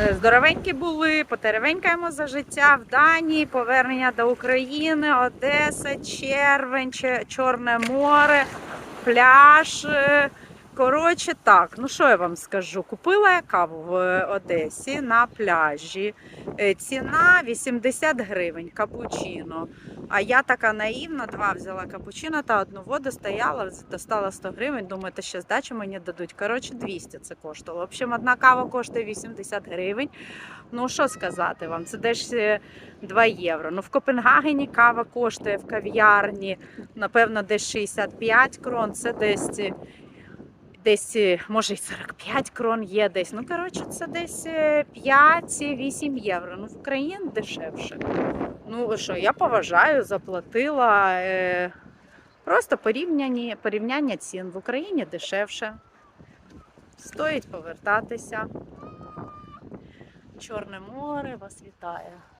Е, Здоровенькі були, потеревенькаємо за життя в Данії, повернення до України, Одеса, Червень, Чорне море, пляж. Е, Коротше, так, ну що я вам скажу? Купила я каву в Одесі на пляжі. Е, Ціна 80 гривень, капучино. А я така наївна, два взяла капучино та одну воду стояла, достала 100 гривень. Думаю, та ще здачу мені дадуть. Коротше, 200 це коштувало. В общем, одна кава коштує 80 гривень. Ну, що сказати вам, це десь е, 2 євро. Ну, в Копенгагені кава коштує в кав'ярні, напевно, десь 65 крон, це десь. Е, Десь, е, може, і 45 крон є десь. Ну, коротше, це десь е, 5-8 євро. Ну, в Україні дешевше. Ну, що, я поважаю, заплатила. Е, просто порівняння, порівняння цін в Україні дешевше. Стоїть повертатися. Чорне море вас вітає.